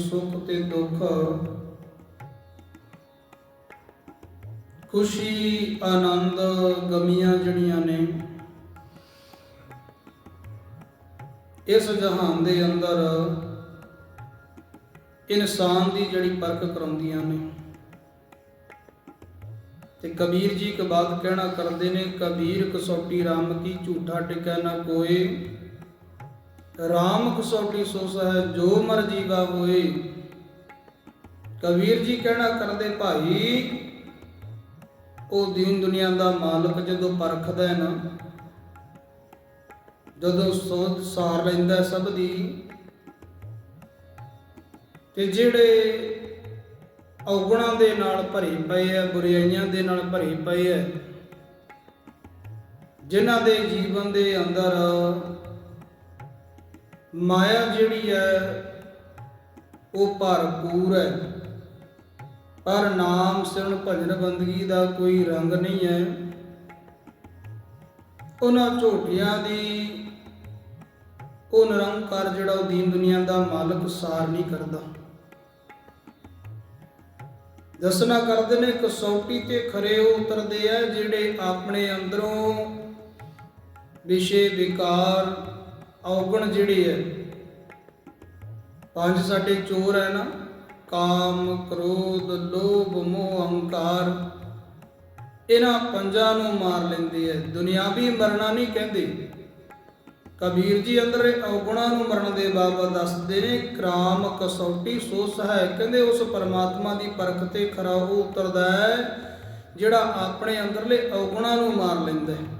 ਸੁੱਖ ਤੇ ਦੁੱਖ ਖੁਸ਼ੀ, ਆਨੰਦ ਗਮੀਆਂ ਜਿਹੜੀਆਂ ਨੇ। ਇਸ ਜਹਾਨ ਦੇ ਅੰਦਰ ਇਨਸਾਨ ਦੀ ਜਿਹੜੀ ਪਰਖ ਕਰਾਉਂਦੀਆਂ ਨੇ। ਤੇ ਕਬੀਰ ਜੀ ਇੱਕ ਬਾਤ ਕਹਿਣਾ ਕਰਦੇ ਨੇ, ਕਬੀਰ ਕਸੌਟੀ RAM ਕੀ ਝੂਠਾ ਟਿਕਾ ਨਾ ਕੋਏ। RAM ਕਸੌਟੀ ਸੋ ਸਹਿ, ਜੋ ਮਰ ਜੀਵਾ ਹੋਏ ਕਬੀਰ ਜੀ ਕਹਿਣਾ ਕਰਦੇ, ਭਾਈ, ਉਹ ਦੀਨ ਦੁਨੀਆ ਦਾ ਮਾਲਕ ਜਦੋਂ ਪਰਖਦਾ ਹੈ ਨਾ, ਜਦੋਂ ਸੋਧ ਸਾਰ ਲੈਂਦਾ ਸਭ ਦੀ, ਤੇ ਜਿਹੜੇ ਔਗਣਾਂ ਦੇ ਨਾਲ ਭਰੇ ਪਏ ਆ ਬੁਰਾਈਆਂ ਦੇ ਨਾਲ ਭਰੇ ਪਏ ਆ ਜਿਨ੍ਹਾਂ ਦੇ ਜੀਵਨ ਦੇ ਅੰਦਰ ਮਾਇਆ ਜਿਹੜੀ ਹੈ, ਉਹ ਭਰਪੂਰ ਹੈ। ਪਰ ਨਾਮ ਸਿਮਰਨ ਭਜਨ ਬੰਦਗੀ ਦਾ ਕੋਈ ਰੰਗ ਨਹੀਂ ਹੈ। ਉਹਨਾਂ ਝੋਟੀਆਂ ਦੀ ਉਹ ਨਿਰੰਕਾਰ ਜਿਹੜਾ ਉਹ ਦੀਨ ਦੁਨੀਆ ਦਾ ਮਾਲਕ ਸਾਰ ਨਹੀਂ ਕਰਦਾ। ਦਸਨਾ ਕਰਦੇ ਨੇ ਕਸੌਟੀ ਤੇ ਖਰੇ ਉਹ ਉਤਰਦੇ ਆ, ਜਿਹੜੇ ਆਪਣੇ ਅੰਦਰੋਂ ਵਿਸ਼ੇ ਵਿਕਾਰ ਔਗਣ ਜਿਹੜੇ ਹੈ। ਪੰਜ ਸਾਡੇ ਚੋਰ ਹੈ ਨਾ। ਕਾਮ, ਕ੍ਰੋਧ, ਲੋਭ, ਮੋਹ, ਅਹੰਕਾਰ। ਇਹਨਾਂ ਪੰਜਾਂ ਨੂੰ ਮਾਰ ਲੈਂਦੇ ਐ ਦੁਨਿਆਵੀ ਮਰਨਾ ਨਹੀਂ ਕਹਿੰਦੇ। ਕਬੀਰ ਜੀ ਅੰਦਰ ਇਹ ਨੂੰ ਮਰਨ ਦੇ ਬਾਬਤ ਦੱਸਦੇ ਨੇ, ਕ੍ਰਾਮ ਕਸੌਟੀ ਸੋਸ ਹੈ। ਕਹਿੰਦੇ ਉਸ ਪਰਮਾਤਮਾ ਦੀ ਪਰਖ ਤੇ ਖਰਾ ਉਹ ਉਤਰਦਾ ਹੈ, ਜਿਹੜਾ ਆਪਣੇ ਅੰਦਰਲੇ ਔਗੁਣਾਂ ਨੂੰ ਮਾਰ ਲੈਂਦਾ ਹੈ।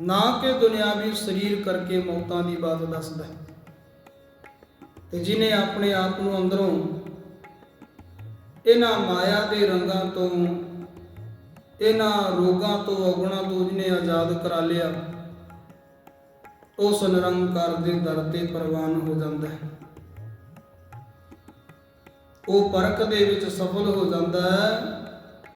ਨਾ ਕਿ ਦੁਨਿਆਵੀ ਸਰੀਰ ਕਰਕੇ ਮੌਤਾਂ ਦੀ ਬਾਤ ਦੱਸਦਾ ਹੈ। ਤੇ ਜਿਨੇ ਆਪਣੇ ਆਪ ਨੂੰ ਅੰਦਰੋਂ ਇਹਨਾਂ ਮਾਇਆ ਦੇ ਰੰਗਾਂ ਤੋਂ, ਇਹਨਾਂ ਰੋਗਾਂ ਤੋਂ ਅਗੁਣਾ ਤੋਂ ਜਿਹਨੇ ਆਜ਼ਾਦ ਕਰਾ ਲਿਆ, ਉਸ ਨਿਰੰਕਾਰ ਦੇ ਦਰ ਤੇ ਪ੍ਰਵਾਨ ਹੋ ਜਾਂਦਾ ਹੈ। ਉਹ ਪਰਖ ਦੇ ਵਿੱਚ ਸਫਲ ਹੋ ਜਾਂਦਾ ਹੈ।